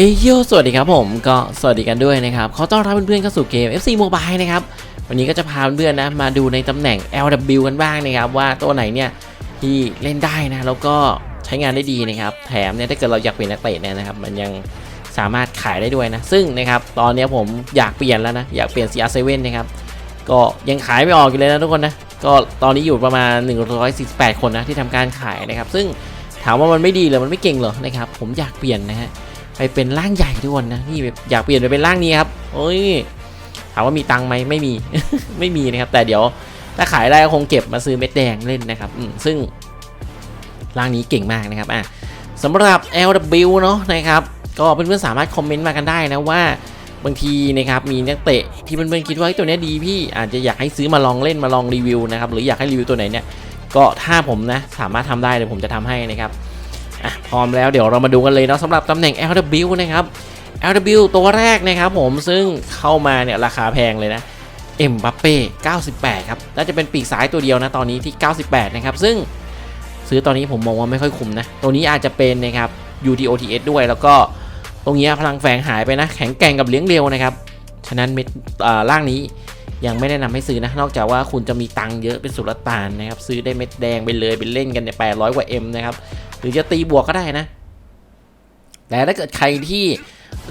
เอยโยสวัสดีครับผมก็สวัสดีกันด้วยนะครับขอต้อนรับเพื่อนๆเข้าสู่เกม FC Mobile นะครับวันนี้ก็จะพาเพื่อนๆนะมาดูในตำแหน่ง LW กันบ้างนะครับว่าตัวไหนเนี่ยที่เล่นได้นะแล้วก็ใช้งานได้ดีนะครับแถมเนี่ยถ้าเกิดเราอยากเปลี่ยนนักเตะเนี่ยนะครับมันยังสามารถขายได้ด้วยนะซึ่งนะครับตอนนี้ผมอยากเปลี่ยนแล้วนะอยากเปลี่ยน CR7 นะครับก็ยังขายไม่ออกอยู่เลยนะทุกคนนะก็ตอนนี้อยู่ประมาณ 148 คนนะที่ทำการขายนะครับซึ่งถามว่ามันไม่ดีหรือมันไม่เก่งเหรอนะครับผมอยากเปลี่ยนนะฮะ ไปเป็นร่างใหญ่ทุกคนนะนี่แบบอยากเปลี่ยนไปเป็นร่างนี้ครับโอ้ยถามว่ามีตังค์ไหมไม่มี ไม่มีนะครับ แต่เดี๋ยวถ้าขายได้คงเก็บมาซื้อเม็ดแดงเล่นนะครับซึ่งร่างนี้เก่งมากนะครับอะสำหรับ LW เนาะนะครับ ก็เพื่อนๆสามารถคอมเมนต์มากันได้นะว่าบางทีนะครับมีนักเตะที่เพื่อนๆคิดว่าตัวนี้ดีพี่อาจจะอยากให้ซื้อมาลองเล่นมาลองรีวิวนะครับหรืออยากให้รีวิวตัวไหนเนี่ยก็ถ้าผมนะสามารถทำได้เดี๋ยวผมจะทำให้นะครับ อะพร้อมแล้วเดี๋ยวเรามาดูกันเลยเนาะสำหรับตำแหน่ง LW นะครับ LW ตัวแรกนะครับผมซึ่งเข้ามาเนี่ยราคาแพงเลยนะเอ็มบัปเป้98 ครับน่าจะเป็นปีกซ้ายตัวเดียวนะตอนนี้ที่ 98 นะครับ ซึ่งซื้อตอนนี้ผมมองว่าไม่ค่อยคุ้มนะ ตัวนี้อาจจะเป็นนะครับ UTOTS ด้วยแล้วก็ตรงนี้พลังแฝงหายไปนะ แข็งแกร่งกับเลี้ยงเร็วนะครับ ฉะนั้นเม็ดอ่าร่างนี้ยังไม่แนะนำให้ซื้อนะ นอกจากว่าคุณจะมีตังค์เยอะเป็นสุลต่านนะครับ ซื้อได้เม็ดแดงไปเลยไปเล่นกันเนี่ย800กว่า M นะครับ หรือจะตีบวกก็ได้นะ แต่ถ้าเกิดใครที่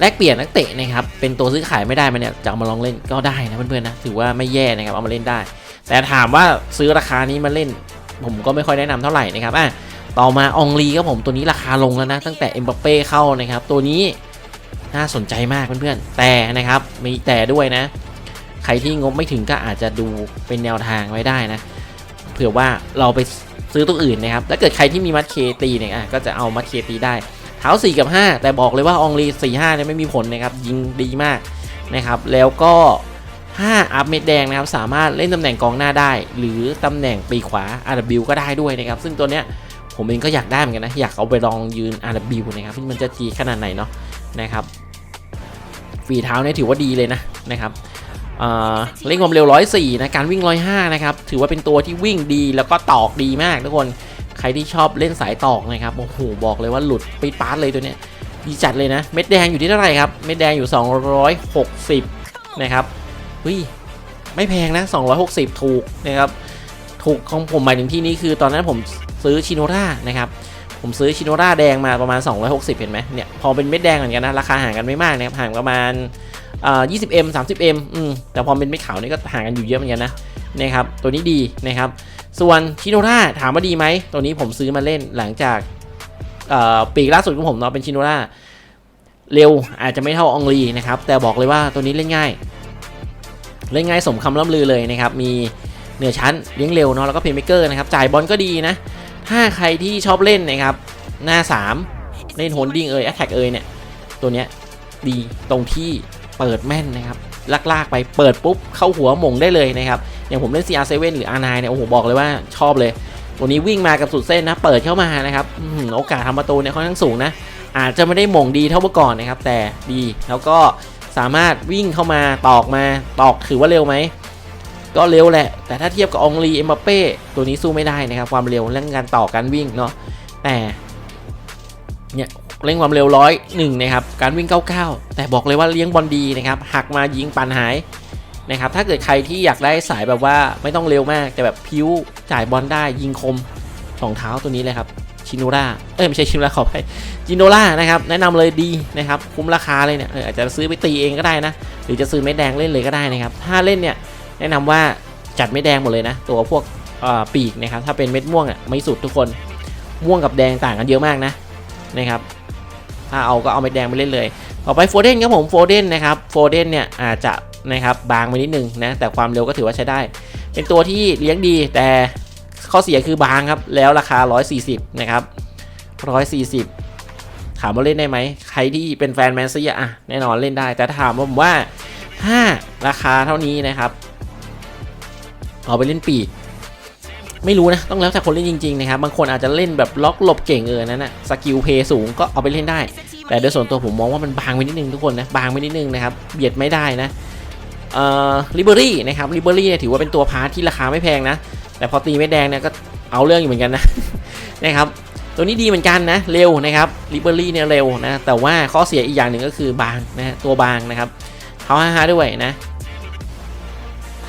แลกเปลี่ยนนักเตะนะครับ เป็นตัวซื้อขายไม่ได้มาเนี่ยจะเอามาลองเล่นก็ได้นะเพื่อนๆนะ ถือว่าไม่แย่นะครับ เอามาเล่นได้ แต่ถามว่าซื้อราคานี้มาเล่น ผมก็ไม่ค่อยแนะนำเท่าไหร่นะครับอะต่อมาองลีครับผมตัวนี้ราคาลงแล้วนะ ตั้งแต่เอ็มบัปเป้เข้านะครับ ตัวนี้น่าสนใจมากเพื่อนๆ แต่นะครับมีแต่ด้วยนะ ใครที่งบไม่ถึงก็อาจจะดูเป็นแนวทางไว้ได้นะ เผื่อว่าเราไป ซื้อตัวอื่นนะครับถ้าเกิดใครที่มีมัดเคตีเนี่ยอะก็จะเอามัดเคตีได้เท้า 4 กับ 5 แต่บอกเลยว่าอองลี4 5เนี่ยไม่มีผลนะครับยิงดีมากนะครับแล้วก็ 5 อัพเม็ดแดงนะครับสามารถเล่นตำแหน่งกองหน้าได้ หรือตำแหน่งปีขวา RW ก็ได้ด้วยนะครับซึ่งตัวเนี้ยผมเองก็อยากได้เหมือนกันนะอยากเอาไปลองยืน RW นะครับที่มันจะทีขนาดไหนเนาะนะครับฝีเท้าเนี่ยถือว่าดีเลยนะนะครับ เอ่อเร่งความเร็ว 104 นะ การวิ่ง 105 นะครับ ถือว่าเป็นตัวที่วิ่งดีแล้วก็ตอกดีมากทุกคน ใครที่ชอบเล่นสายตอกนะครับ โอ้โห บอกเลยว่าหลุดปีดปาร์ตเลยตัวเนี้ย ดีจัดเลยนะ เม็ดแดงอยู่ที่เท่าไหร่ครับ เม็ดแดงอยู่ 260 นะครับเฮ้ยไม่แพงนะ 260 ถูกนะครับ ถูกของผมหมายถึงที่นี้คือตอนนั้นผมซื้อชิโนรานะครับ ผมซื้อชิโนราแดงมาประมาณ 260 เห็นไหมเนี่ย พอเป็นเม็ดแดงเหมือนกันนะ ราคาห่างกันไม่มากนะครับ ห่างประมาณ อ่า 20m 30m อืมแต่พอเป็นเม็ดขาวนี่ก็ห่างกันอยู่เยอะเหมือนกันนะนะครับตัวนี้ดีนะครับส่วนชิโนราถามว่าดีไหมตัวนี้ผมซื้อมาเล่นหลังจากอ่อปีกล่าสุดของผมเนาะเป็นชิโนราเร็วอาจจะไม่เท่าอองลีนะครับแต่บอกเลยว่าตัวนี้เล่นง่าย เล่นง่ายสมคำล่ำลือเลยนะครับมีเหนือชั้นเลี้ยงเร็วเนาะแล้วก็เพย์เมเกอร์นะครับจ่ายบอลก็ดีนะ ถ้าใครที่ชอบเล่นนะครับหน้า 3 เล่นโฮนดิ้งเอยแอคแทกเอยเนี่ยตัวเนี้ยดีตรงที่ เปิดแม่นนะครับลากๆไปเปิดปุ๊บเข้าหัวหม่งได้เลยนะครับอย่างผมเล่น CR7 หรือ R9 เนี่ยโอ้โหบอกเลยว่าชอบเลยตัวนี้วิ่งมากับสุดเส้นนะ เปิดเข้ามานะครับโอกาสทำประตูเนี่ยค่อนข้างสูงนะ อาจจะไม่ได้หม่งดีเท่าเมื่อก่อนนะครับ แต่ดีแล้วก็สามารถวิ่งเข้ามาตอกมาตอกถือว่าเร็วไหมก็เร็วแหละ แต่ถ้าเทียบกับองลีเอ็มบัปเป้ตัวนี้สู้ไม่ได้นะครับ ความเร็วเรื่องการต่อการวิ่งเนาะแต่เนี่ย เร่งความเร็วร้อยหนึ่งนะครับการวิ่ง 99 แต่บอกเลยว่าเลี้ยงบอลดีนะครับหักมายิงปันหายนะครับถ้าเกิดใครที่อยากได้สายแบบว่าไม่ต้องเร็วมาก แต่แบบพิ้วจ่ายบอลได้ยิงคมสองเท้าตัวนี้เลยครับชินโนราเอ้ยไม่ใช่ชินโนราขอไปจินโนรานะครับแนะนำเลยดีนะครับคุ้มราคาเลยเนี่ยอาจจะซื้อไปตีเองก็ได้นะ หรือจะซื้อเม็ดแดงเล่นเลยก็ได้นะครับถ้าเล่นเนี่ยแนะนำว่าจัดเม็ดแดงหมดเลยนะ ตัวพวกปีกนะครับถ้าเป็นเม็ดม่วงอะไม่สุดทุกคนม่วงกับแดงต่างกันเยอะมากนะนะครับ ถ้าเอาก็เอาเม็ดแดงไปเล่นเลย ต่อไปโฟเดนครับผมโฟเดนนะครับโฟเดนเนี่ยอาจจะนะครับบางไปนิดนึงนะแต่ความเร็วก็ถือว่าใช้ได้ เป็นตัวที่เลี้ยงดีแต่ข้อเสียคือบางครับ แล้วราคา 140 นะครับ 140 ถามว่าเล่นได้ไหม ใครที่เป็นแฟนแมนซีอะแน่นอนเล่นได้ แต่ถาถามว่าผมว่า ถ้าราคาเท่านี้นะครับ เอาไปเล่นปีก ไม่รู้นะต้องแล้วแต่คนเล่นจริงๆนะครับบางคนอาจจะเล่นแบบล็อกหลบเก่งเออนั่นนะสกิลเพย์สูงก็เอาไปเล่นได้ แต่โดยส่วนตัวผมมองว่ามันบางไปนิดนึงทุกคนนะบางไปนิดนึงนะครับเบียดไม่ได้นะเอ่อลิเบอรี่นะครับลิเบอรี่ถือว่าเป็นตัวพาร์ทที่ราคาไม่แพงนะ แต่พอตีไม่แดงเนี่ยก็เอาเรื่องอยู่เหมือนกันนะนะครับตัวนี้ดีเหมือนกันนะเร็วนะครับลิเบอรี่เนี่ยเร็วนะแต่ว่าข้อเสียอีกอย่างหนึ่งก็คือบางนะตัวบางนะครับเท้าห้าด้วยนะ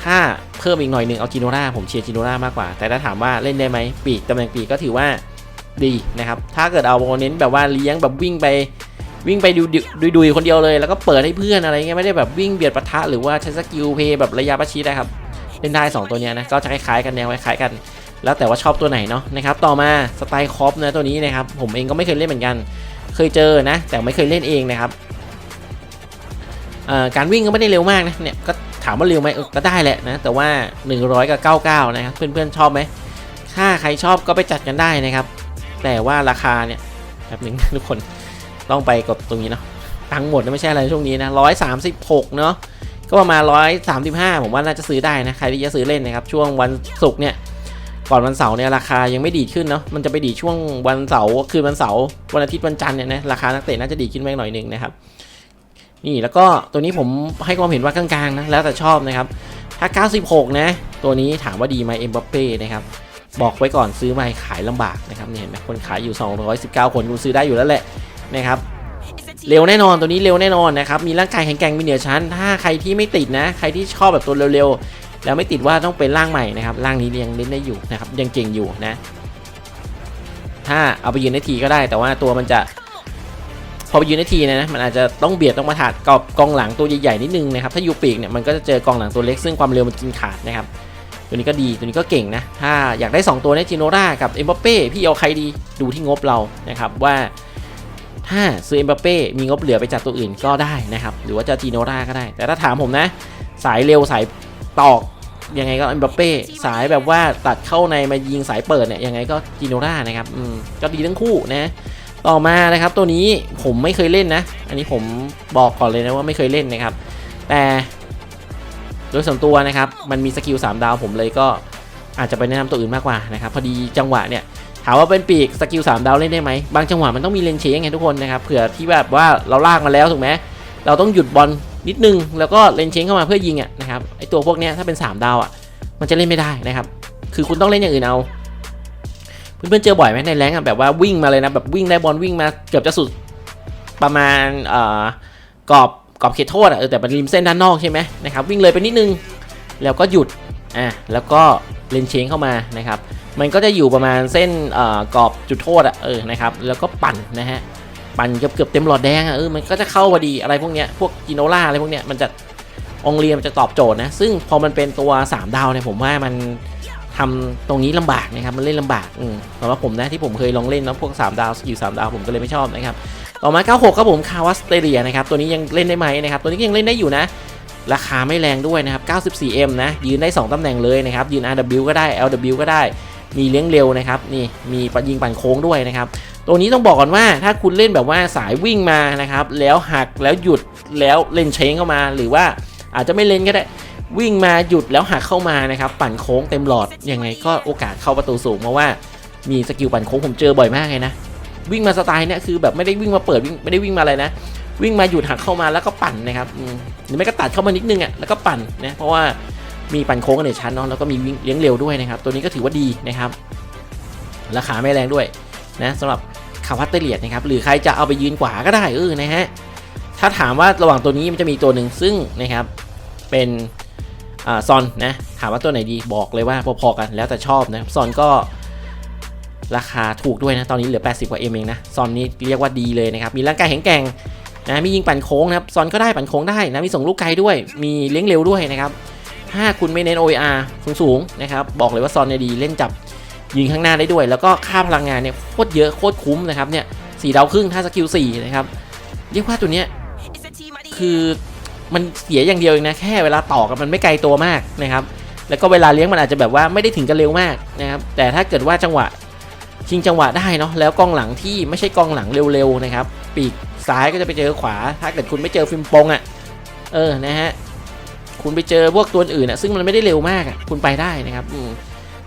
ถ้า เพิ่มอีกหน่อยหนึ่งเอาจิโนราผมเชียร์จิโนรามากกว่า แต่ถ้าถามว่าเล่นได้ไหมปีกตำแหน่งปีกก็ถือว่าดีนะครับ ถ้าเกิดเอาเน้นแบบว่าเลี้ยงแบบวิ่งไปวิ่งไปดูดูดูคนเดียวเลยแล้วก็เปิดให้เพื่อนอะไรเงี้ยไม่ได้แบบวิ่งเบียดปะทะหรือว่าใช้สกิลเพย์แบบระยะประชิดนะครับเล่นได้ 2 ตัวเนี้ยนะก็จะคล้ายๆกันแนวคล้ายๆกัน แล้วแต่ว่าชอบตัวไหนเนาะนะครับต่อมาสไตล์คอปนะตัวนี้นะครับผมเองก็ไม่เคยเล่นเหมือนกัน เคยเจอนะ แต่ไม่เคยเล่นเองนะครับการวิ่งก็ไม่ได้เร็วมากนะเนี่ยก็ ถามว่าเร็วไหมก็ได้แหละนะ แต่ว่า 100 กับ 99 นะครับ เพื่อนๆ ชอบไหม ถ้าใครชอบก็ไปจัดกันได้นะครับ แต่ว่าราคาเนี่ยแบบหนึ่งทุกคนต้องไปกดตรงนี้เนาะตังหมดนะไม่ใช่อะไรช่วงนี้นะ136เนาะก็ประมาณ135ผมว่าน่าจะซื้อได้นะใครที่จะซื้อเล่นนะครับ ช่วงวันศุกร์เนี่ยก่อนวันเสาร์เนี่ยราคายังไม่ดีขึ้นเนาะมันจะไปดีช่วงวันเสาร์คืนวันเสาร์วันอาทิตย์วันจันทร์เนี่ยนะราคานักเตะน่าจะดีขึ้นไปหน่อยหนึ่งนะครับ นี่แล้วก็ตัวนี้ผมให้ความเห็นว่ากลางๆนะแล้วแต่ชอบนะครับถ้า 96 นะ ตัวนี้ถามว่าดีไหมเอ็มบัปเป้นะครับบอกไว้ก่อนซื้อมาขายลำบากนะครับเนี่เห็นไหมคนขายอยู่ 219 คนคุณซื้อได้อยู่แล้วแหละนะครับเร็วแน่นอนตัวนี้เร็วแน่นอนนะครับมีร่างกายแข็งแกร่งมีเหนือชั้น ถ้าใครที่ไม่ติดนะ ใครที่ชอบแบบตัวเร็วๆ แล้วไม่ติดว่าต้องเป็นร่างใหม่นะครับร่างนี้ยังเล่นได้อยู่นะครับยังเก่งอยู่นะ ถ้าเอาไปยืนในทีก็ได้ แต่ว่าตัวมันจะ พอไปยืนในทีนยนะมันอาจจะต้องเบียดต้องมาถาดกับกองหลังตัวใหญ่ๆนิดนึงนะครับถ้ายูปีกเนี่ยมันก็จะเจอกองหลังตัวเล็กซึ่งความเร็วมันกินขาดนะครับตัวนี้ก็ดีตัวนี้ก็เก่งนะถ้าอยากได้ 2 ตัวเนี่ยจิโนรากับเอ็มบัปเป้พี่เอาใครดีดูที่งบเรานะครับว่าถ้าซื้อเอ็มบัปเป้มีงบเหลือไปจัดตัวอื่นก็ได้นะครับหรือว่าจะจิโนราก็ได้ แต่ถ้าถามผมนะ สายเร็วสายตอกยังไงก็เอ็มบัปเป้สายแบบว่าตัดเข้าในมายิงสายเปิดเนี่ยยังไงก็จิโนรานะครับอืมก็ดีทั้งคู่นะ ต่อมานะครับตัวนี้ผมไม่เคยเล่นนะ อันนี้ผมบอกก่อนเลยนะว่าไม่เคยเล่นนะครับ แต่โดยส่วนตัวนะครับ มันมีสกิล3ดาวผมเลยก็อาจจะไปแนะนำตัวอื่นมากกว่านะครับพอดีจังหวะเนี่ยถามว่าเป็นปีกสกิล3ดาวเล่นได้ไหมบางจังหวะมันต้องมีเลนเชงไงทุกคนนะครับเผื่อที่แบบว่าเราลากมาแล้วถูกไหมเราต้องหยุดบอลนิดนึงแล้วก็เลนเชงเข้ามาเพื่อยิงอะนะครับไอตัวพวกเนี้ยถ้าเป็น 3 ดาวอะมันจะเล่นไม่ได้นะครับคือคุณต้องเล่นอย่างอื่นเอา เพื่อนๆเจอบ่อยไหมในแรงแบบว่าวิ่งมาเลยนะแบบวิ่งได้บอลวิ่งมาเกือบจะสุดประมาณเอ่อกรอบกรอบเขตโทษอะเออแต่เป็นริมเส้นด้านนอกใช่ไหมนะครับวิ่งเลยไปนิดนึงแล้วก็หยุดอะแล้วก็เลนเชงเข้ามานะครับมันก็จะอยู่ประมาณเส้นเอ่อกรอบจุดโทษอะเออนะครับแล้วก็ปั่นนะฮะปั่นเกือบเกือบเต็มหลอดแดงอะเออมันก็จะเข้าพอดีอะไรพวกเนี้ยพวกกิโนล่าอะไรพวกเนี้ยมันจะองเรียมันจะตอบโจทย์นะซึ่งพอมันเป็นตัว 3 ดาวเนี่ยผมว่ามัน ทำตรงนี้ลำบากนะครับมันเล่นลำบากอืมสำหรับผมนะที่ผมเคยลองเล่นนะพวก 3 ดาวสกิล3ดาวผมก็เลยไม่ชอบนะครับต่อมา 96ครับผมคาวาสเตเรียนะครับตัวนี้ยังเล่นได้ไหมนะครับตัวนี้ยังเล่นได้อยู่นะ ราคาไม่แรงด้วยนะครับ 94M นะยืนได้ 2ตำแหน่งเลยนะครับยืน RW ก็ได้ LW ก็ได้มีเลี้ยงเร็วนะครับนี่มีปัดยิงปั่นโค้งด้วยนะครับตัวนี้ต้องบอกก่อนว่าถ้าคุณเล่นแบบว่าสายวิ่งมานะครับแล้วหักแล้วหยุดแล้วเล่นเชงเข้ามา หรือว่าอาจจะไม่เล่นก็ได้ วิ่งมาหยุดแล้วหักเข้ามานะครับปั่นโค้งเต็มหลอดยังไงก็โอกาสเข้าประตูสูงเพราะว่ามีสกิลปั่นโค้งผมเจอบ่อยมากเลยนะวิ่งมาสไตล์เนี้ยคือแบบไม่ได้วิ่งมาเปิดวิ่งไม่ได้วิ่งมาอะไรนะ วิ่งมาหยุดหักเข้ามาแล้วก็ปั่นนะครับหรือไม่ก็ตัดเข้ามานิดนึงอะแล้วก็ปั่นนะเพราะว่ามีปั่นโค้งกันในชั้นเนาะแล้วก็มีวิ่งเลี้ยงเร็วด้วยนะครับ ตัวนี้ก็ถือว่าดีนะครับราคาไม่แรงด้วยนะสำหรับคาวัตเตอร์เลียดนะครับหรือใครจะเอาไปยืนกว่าก็ได้เออนะฮะถ้าถามว่าระหว่างตัวนี้มันจะมีตัวหนึ่งซึ่งนะครับเป็น ซอนนะถามว่าตัวไหนดีบอกเลยว่าพอๆกันแล้วแต่ชอบนะซอนก็ราคาถูกด้วยนะ ตอนนี้เหลือ 80 กว่าเอ็มเองนะ ซอนนี้เรียกว่าดีเลยนะครับ มีร่างกายแข็งแกร่งนะ มียิงปั่นโค้งนะครับ ซอนก็ได้ปั่นโค้งได้นะ มีส่งลูกไกลด้วย มีเลี้ยงเร็วด้วยนะครับ ถ้าคุณไม่เน้น OR สูงๆนะครับ บอกเลยว่าซอนเนี่ยดี เล่นจับยิงข้างหน้าได้ด้วย แล้วก็ค่าพลังงานเนี่ยโคตรเยอะโคตรคุ้มนะครับเนี่ยสี่ดาวครึ่งถ้าสกิลสี่นะครับ เรียกว่าตัวเนี้ยคือ มันเสียอย่างเดียวเองนะแค่เวลาต่อกันมันไม่ไกลตัวมากนะครับ แล้วก็เวลาเลี้ยงมันอาจจะแบบว่าไม่ได้ถึงกันเร็วมากนะครับแต่ถ้าเกิดว่าจังหวะชิงจังหวะได้เนาะแล้วกองหลังที่ไม่ใช่กองหลังเร็วๆนะครับ ปีกซ้ายก็จะไปเจอขวา ถ้าเกิดคุณไม่เจอฟิล์มปงอะ่ะเออนะฮะคุณไปเจอพวกตัวอื่นอะซึ่งมันไม่ได้เร็วมากอะคุณไปได้นะครับอืม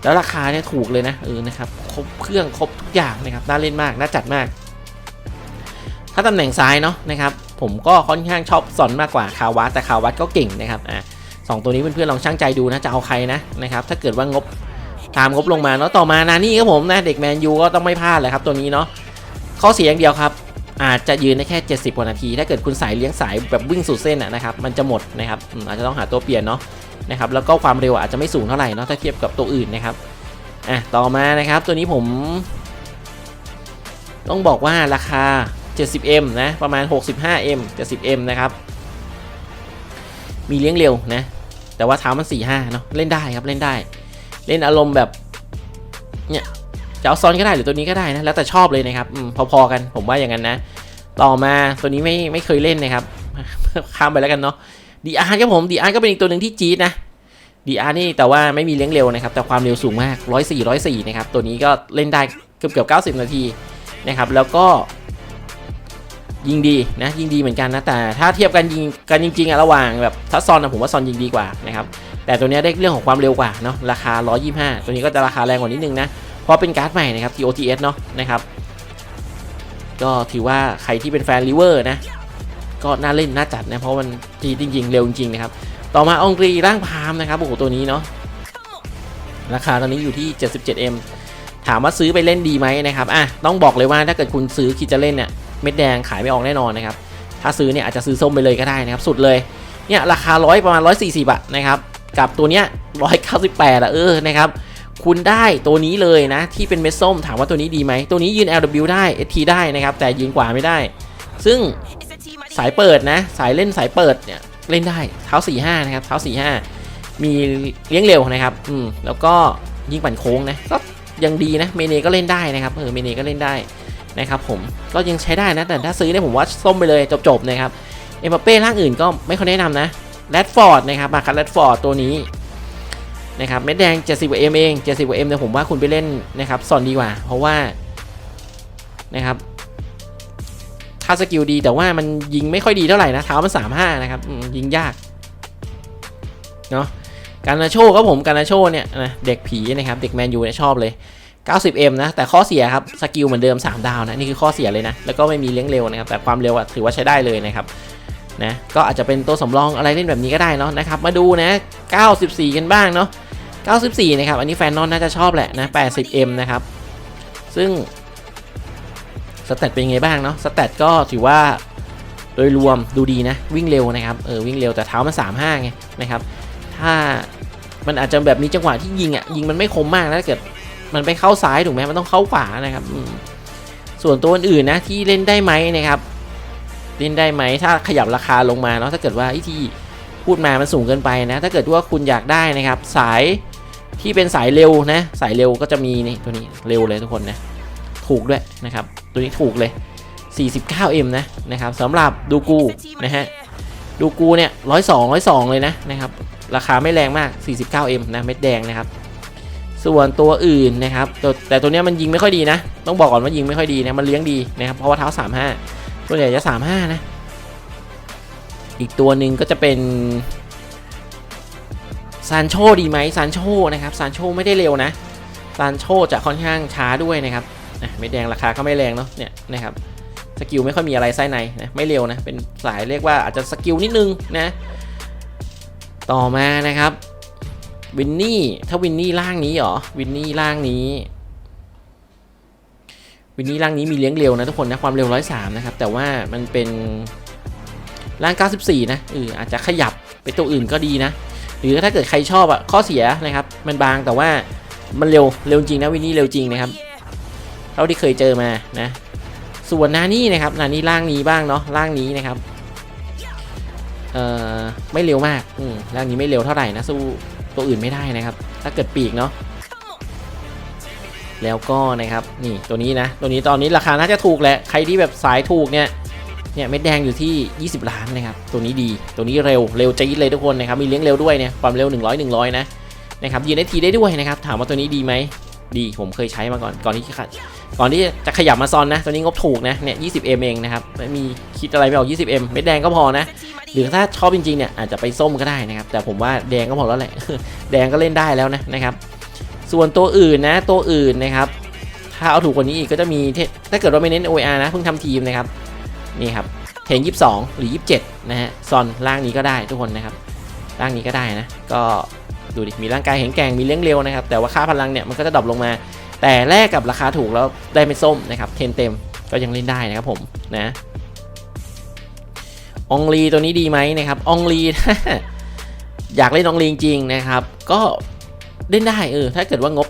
แล้วราคาเนี่ยถูกเลยนะเออนะครับครบเครื่องครบทุกอย่างนะครับน่าเล่นมากน่าจัดมาก ถ้าตำแหน่งซ้ายเนาะนะครับผมก็ค่อนข้างชอบสอนมากกว่าคาวัตแต่คาวัตก็เก่งนะครับอ่าสองตัวนี้เพื่อนๆลองช่างใจดูนะจะเอาใครนะนะครับถ้าเกิดว่างบตามงบลงมาเนาะต่อมานานี่ครับผมนะเด็กแมนยูก็ต้องไม่พลาดเลยครับตัวนี้เนาะข้อเสียอย่างเดียวครับ อาจจะยืนได้แค่ 70กว่านาที ถ้าเกิดคุณสายเลี้ยงสายแบบวิ่งสุดเส้นอะนะครับมันจะหมดนะครับอืมอาจจะต้องหาตัวเปลี่ยนเนาะนะครับแล้วก็ความเร็วอาจจะไม่สูงเท่าไหร่เนาะถ้าเทียบกับตัวอื่นนะครับอะต่อมานะครับตัวนี้ผม ต้องบอกว่าราคา 70M นะ ประมาณ 65M 70M นะครับ มีเลี้ยงเร็วนะ แต่ว่าเท้ามัน 45 เนาะเล่นได้ครับเล่นได้ เล่นอารมณ์แบบ เนี่ยจะเอาซ้อนก็ได้หรือตัวนี้ก็ได้นะ แล้วแต่ชอบเลยนะครับอพอๆกันผมว่าอย่างนั้นนะ ต่อมาตัวนี้ไม่ไม่เคยเล่นนะครับ ข้ามไปแล้วกันเนาะดีอาร์ครับผมดีอาร์ก็เป็นอีกตัวหนึ่งที่จี๊ดนะดีอาร์นี่แต่ว่าไม่มีเลี้ยงเร็วนะครับ แต่ความเร็วสูงมาก 104 104 นะครับ ตัวนี้ก็เล่นได้เกือบเกือบ90 นาทีนะครับ แล้วก็ ยิงดีนะยิงดีเหมือนกันนะแต่ถ้าเทียบกันยิงกันจริงๆอะระหว่างแบบทัศซอนนะผมว่าซอนยิงดีกว่านะครับแต่ตัวนี้ได้เรื่องของความเร็วกว่าเนาะราคา 125 ตัวนี้ก็จะราคาแรงกว่านิดนึงนะเพราะเป็นการ์ดใหม่นะครับ TOTS เนาะนะครับก็ถือว่าใครที่เป็นแฟนลิเวอร์นะก็น่าเล่นน่าจัดนะเพราะมันจีจริงๆเร็วจริงๆนะครับต่อมาองรีร่างพามนะครับโอ้โหตัวนี้เนาะราคาตอนนี้อยู่ที่ 77M ถามว่าซื้อไปเล่นดีไหมนะครับอะต้องบอกเลยว่าถ้าเกิดคุณซื้อคิดจะเล่นเนี่ย เม็ดแดงขายไม่ออกแน่นอนนะครับถ้าซื้อเนี่ยอาจจะซื้อส้มไปเลยก็ได้นะครับสุดเลยเนี่ยราคาร้อยประมาณ 140บาทนะครับกับตัวเนี้ย198อะเออนะครับคุณได้ตัวนี้เลยนะที่เป็นเม็ดส้มถามว่าตัวนี้ดีไหมตัวนี้ยืน LW ได้ ST ได้นะครับแต่ยืนกว่าไม่ได้ ซึ่งสายเปิดนะสายเล่นสายเปิดเนี่ยเล่นได้เท้า 45 นะครับเท้า 45 มีเลี้ยงเร็วนะครับอืมแล้วก็ยิงปั่นโค้งนะก็ยังดีนะเมเนก็เล่นได้นะครับเออเมเนก็เล่นได้ นะครับผมก็ยังใช้ได้นะแต่ถ้าซื้อเนี่ยผมว่าส้มไปเลยจบๆนะครับเอ็มบัปเป้ร่างอื่นก็ไม่ค่อยแนะนำนะแรดฟอร์ดนะครับมาคัตแรดฟอร์ดตัวนี้นะครับเม็ดแดง 70กว่า M เอง 70กว่า M เนี่ยผมว่าคุณไปเล่นนะครับซอนดีกว่า เพราะว่านะครับถ้าสกิลดีแต่ว่ามันยิงไม่ค่อยดีเท่าไหร่นะเท้ามัน 35 นะครับยิงยากเนาะการนาโชครับผมการนาโชเนี่ยนะเด็กผีนะครับ เด็กแมนยูเนี่ยชอบเลย 90M นะ แต่ข้อเสียครับ สกิลเหมือนเดิม 3 ดาวนะ นี่คือข้อเสียเลยนะ แล้วก็ไม่มีเลี้ยงเร็วนะครับ แต่ความเร็วอะถือว่าใช้ได้เลยนะครับนะก็อาจจะเป็นตัวสำรองอะไรเล่นแบบนี้ก็ได้เนาะนะครับมาดูนะ 94 กันบ้างเนาะ94 นะครับ อันนี้แฟนนอนน่าจะชอบแหละนะ 80M นะครับ ซึ่งสแตทเป็นไงบ้างเนาะสแตทก็ถือว่าโดยรวมดูดีนะ วิ่งเร็วนะครับเออวิ่งเร็วแต่เท้ามัน35ไงนะครับ ถ้ามันอาจจะแบบมีจังหวะที่ยิงอะยิงมันไม่คมมากนะถ้าเกิด มันไปเข้าซ้ายถูกไหมมันต้องเข้าขวานะครับส่วนตัวอื่นนะที่เล่นได้ไหมนะครับ เล่นได้ไหมถ้าขยับราคาลงมาเนาะถ้าเกิดว่าไอที่พูดมามันสูงเกินไปนะ ถ้าเกิดว่าคุณอยากได้นะครับ สายที่เป็นสายเร็วนะ สายเร็วก็จะมีนี่ตัวนี้เร็วเลยทุกคนนะถูกด้วยนะครับ ตัวนี้ถูกเลย 49M นะนะครับสำหรับดูกูนะฮะดูกูเนี่ย102 102เลยนะนะครับ ราคาไม่แรงมาก 49M นะเม็ดแดงนะครับ ส่วนตัวอื่นนะครับแต่แต่ตัวนี้มันยิงไม่ค่อยดีนะ ต้องบอกก่อนว่ายิงไม่ค่อยดีนะมันเลี้ยงดีนะครับเพราะว่าเท้า 35ตัวใหญ่จะ 35 นะ อีกตัวหนึ่งก็จะเป็นซานโชดีไหมซานโชนะครับซานโชไม่ได้เร็วนะซานโชจะค่อนข้างช้าด้วยนะครับไม่แดงราคาก็ไม่แรงเนาะเนี่ยนะครับสกิลไม่ค่อยมีอะไรไส้ในนะไม่เร็วนะเป็นสายเรียกว่าอาจจะสกิลนิดนึงนะ ต่อมานะครับ วินนี่ ถ้าวินนี่ร่างนี้เหรอ วินนี่ร่างนี้ วินนี่ร่างนี้มีเลี้ยงเร็วนะทุกคนนะ ความเร็ว103นะครับ แต่ว่ามันเป็นร่าง 94 นะเอออาจจะขยับไปตัวอื่นก็ดีนะ หรือถ้าเกิดใครชอบอะข้อเสียนะครับ มันบางแต่ว่ามันเร็วเร็วจริงนะวินนี่เร็วจริงนะครับเท่าที่เคยเจอมานะ ส่วนนานี่นะครับนานี่ร่างนี้บ้างเนาะร่างนี้นะครับเอ่อไม่เร็วมากอืมร่างนี้ไม่เร็วเท่าไหร่นะสู้ ตัวอื่นไม่ได้นะครับ ถ้าเกิดปีกเนาะแล้วก็นะครับนี่ตัวนี้นะตัวนี้ตอนนี้ราคาน่าจะถูกแหละใครที่แบบสายถูกเนี่ยเนี่ยเม็ดแดงอยู่ที่ 20 ล้านนะครับตัวนี้ดีตัวนี้เร็วเร็วจี๊ดเลยทุกคนนะครับมีเลี้ยงเร็วด้วยเนี่ยความเร็ว 100 100 นะนะครับยืนได้ทีได้ด้วยนะครับถามว่าตัวนี้ดีไหม ดีผมเคยใช้มาก่อนก่อนที่จะก่อนที่จะขยับมาซอนนะ ตัวนี้งบถูกนะเนี่ย 20M เองนะครับไม่มีคิดอะไรไม่ออก 20M เม็ดแดงก็พอนะ หรือถ้าชอบจริงๆเนี่ยอาจจะไปส้มก็ได้นะครับ แต่ผมว่าแดงก็พอแล้วแหละ แดงก็เล่นได้แล้วนะนะครับ ส่วนตัวอื่นนะตัวอื่นนะครับ ถ้าเอาถูกกว่านี้อีกก็จะมีถ้าเกิดว่าไม่เน้น OR นะเพิ่งทำทีมนะครับนี่ครับเทน22 หรือ 27 นะฮะซอนล่างนี้ก็ได้ทุกคนนะครับ ล่างนี้ก็ได้นะ ก็ ดูดิมีร่างกายแข็งแกร่งมีเลี้ยงเร็วนะครับแต่ว่าค่าพลังเนี่ยมันก็จะดรอปลงมา แต่แลกกับราคาถูกแล้วได้ไม่ส้มนะครับเทนเต็มก็ยังเล่นได้นะครับผมนะองลีตัวนี้ดีไหมนะครับองลีอยากเล่นองลีจริงๆนะครับ ก็เล่นได้เออถ้าเกิดว่างบ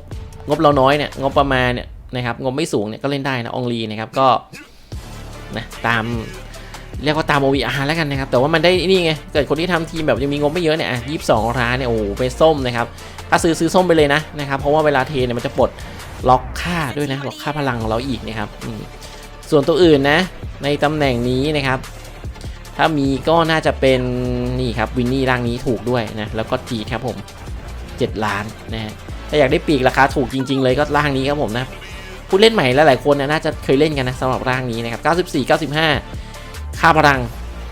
งบเราน้อยเนี่ยงบประมาณเนี่ยนะครับงบไม่สูงเนี่ยก็เล่นได้นะองลีนะครับก็นะตาม เรียกว่าตาม OVR แล้วกันนะครับ แต่ว่ามันได้นี่ไง เกิดคนที่ทำทีมแบบยังมีงบไม่เยอะเนี่ยยี่สิบสองร้านเนี่ย โอ้โหเป็นส้มนะครับ ถ้าซื้อซื้อส้มไปเลยนะนะครับ เพราะว่าเวลาเทเนี่ยมันจะปลดล็อกค่าด้วยนะ ล็อกค่าพลังของเราอีกนะครับ ส่วนตัวอื่นนะ ในตำแหน่งนี้นะครับ ถ้ามีก็น่าจะเป็นนี่ครับวินนี่ร่างนี้ถูกด้วยนะ แล้วก็จีครับผม 7 ล้านนะฮะ ถ้าอยากได้ปีกราคาถูกจริง ๆ เลยก็ร่างนี้ครับผมนะ ผู้เล่นใหม่หลายๆคนนะน่าจะเคยเล่นกันนะสำหรับร่างนี้นะครับ94 95 ค่าพลัง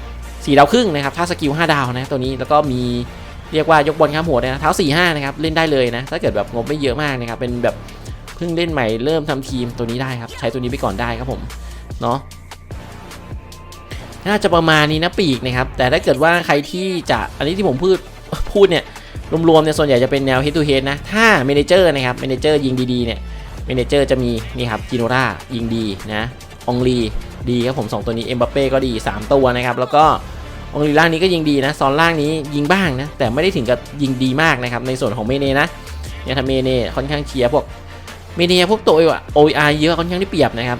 4ดาวครึ่งนะครับถ้าสกิล5ดาวนะตัวนี้แล้วก็มีเรียกว่ายกบอลข้ามหัวนะเท้า4 5นะครับเล่นได้เลยนะถ้าเกิดแบบงบไม่เยอะมากนะครับเป็นแบบเพิ่งเล่นใหม่เริ่มทำทีมตัวนี้ได้ครับใช้ตัวนี้ไปก่อนได้ครับผมเนาะน่าจะประมาณนี้นะปีกนะครับแต่ถ้าเกิดว่าใครที่จะอันนี้ที่ผมพูดพูดเนี่ยรวมๆเนี่ยส่วนใหญ่จะเป็นแนว head to head นะถ้าเมนเจอร์นะครับเมนเจอร์ยิงดีๆเนี่ยเมนเจอร์จะมีนี่ครับจิโนรายิงดีนะ องลีดีครับผมสองตัวนี้เอ็มบัปเป้ก็ดี 3 ตัวนะครับ แล้วก็องลีล่างนี้ก็ยิงดีนะซอนล่างนี้ยิงบ้างนะ แต่ไม่ได้ถึงกับยิงดีมากนะครับ ในส่วนของเมเน่นะเนี่ยถ้าเมเน่ค่อนข้างเชียร์พวกเมเน่พวกตัวโอไอเยอะค่อนข้างได้เปรียบนะครับ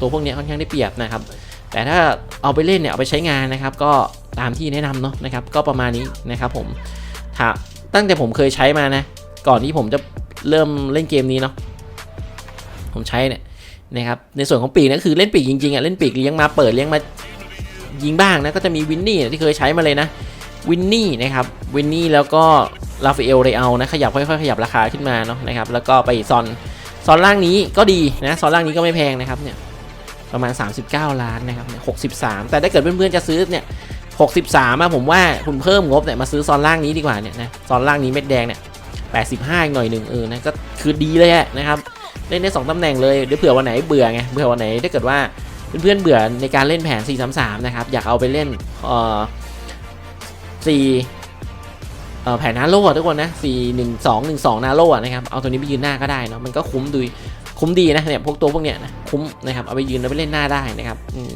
ตัวพวกนี้ค่อนข้างได้เปรียบนะครับ แต่ถ้าเอาไปเล่นเนี่ยเอาไปใช้งานนะครับ ก็ตามที่แนะนำเนาะนะครับ ก็ประมาณนี้นะครับผมถ้าตั้งแต่ผมเคยใช้มานะ ก่อนที่ผมจะเริ่มเล่นเกมนี้เนาะผมใช้เนี่ย นะครับในส่วนของปีกนะคือเล่นปีกจริงๆอะเล่นปีกเลี้ยงมาเปิดเลี้ยงมายิงบ้างนะก็จะมีวินนี่ที่เคยใช้มาเลยนะวินนี่นะครับวินนี่แล้วก็ลาฟเอลเรอัลนะขยับค่อยๆขยับราคาขึ้นมาเนาะนะครับแล้วก็ไปซอนซอนล่างนี้ก็ดีนะซอนล่างนี้ก็ไม่แพงนะครับเนี่ยประมาณ 39 ล้านนะครับเนี่ย63แต่ถ้าเกิดเพื่อนๆจะซื้อเนี่ย63อะผมว่าคุณเพิ่มงบเนี่ยมาซื้อซอนล่างนี้ดีกว่าเนี่ยนะซอนล่างนี้เม็ดแดงเนี่ย85อีกหน่อยหนึ่งเออนะก็คือดีเลยอะนะครับ เล่นได้ 2ตำแหน่งเลยเดี๋ยวเผื่อวันไหนเบื่อไงเบื่อวันไหนถ้าเกิดว่าเพื่อนๆเบื่อในการเล่นแผน 433 นะครับ อยากเอาไปเล่นเอ่อ4เอ่อแผนนาโร่ทุกคนนะ 4 1 2 1 2นาโร่อะนะครับ เอาตัวนี้ไปยืนหน้าก็ได้เนาะมันก็คุ้มดูคุ้มดีนะเนี่ยพวกตัวพวกเนี้ยนะคุ้มนะครับเอาไปยืนแล้วไปเล่นหน้าได้นะครับอืม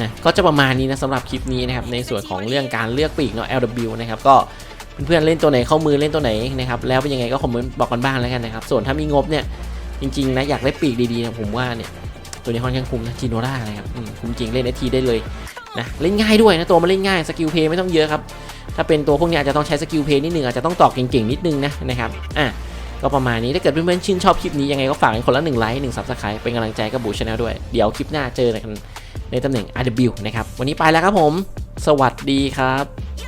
นะก็จะประมาณนี้นะสำหรับคลิปนี้นะครับในส่วนของเรื่องการเลือกปีกเนาะ LW นะครับก็ เพื่อนๆเล่นตัวไหนเข้ามือเล่นตัวไหนนะครับแล้วเป็นยังไงก็คอมเมนต์บอกกันบ้างแล้วกันนะครับส่วนถ้ามีงบเนี่ยจริงๆนะอยากได้ปีกดีๆนะผมว่าเนี่ยตัวนี้ค่อนข้างคุ้มนะจิโนรานะครับคุ้มจริงเล่นไอทีได้เลยนะเล่นง่ายด้วยนะตัวมันเล่นง่ายสกิลเพย์ไม่ต้องเยอะครับถ้าเป็นตัวพวกนี้อาจจะต้องใช้สกิลเพย์นิดนึงอาจจะต้องตอกเก่งๆนิดนึงนะนะครับอะก็ประมาณนี้ถ้าเกิดเพื่อนๆชื่นชอบคลิปนี้ยังไงก็ฝากกันคนละ1ไลค์1 Subscribe เป็นกำลังใจกับบูชาแนลด้วยเดี๋ยวคลิปหน้าเจอกันในตำแหน่ง RW นะครับวันนี้ไปแล้วครับผม สวัสดีครับ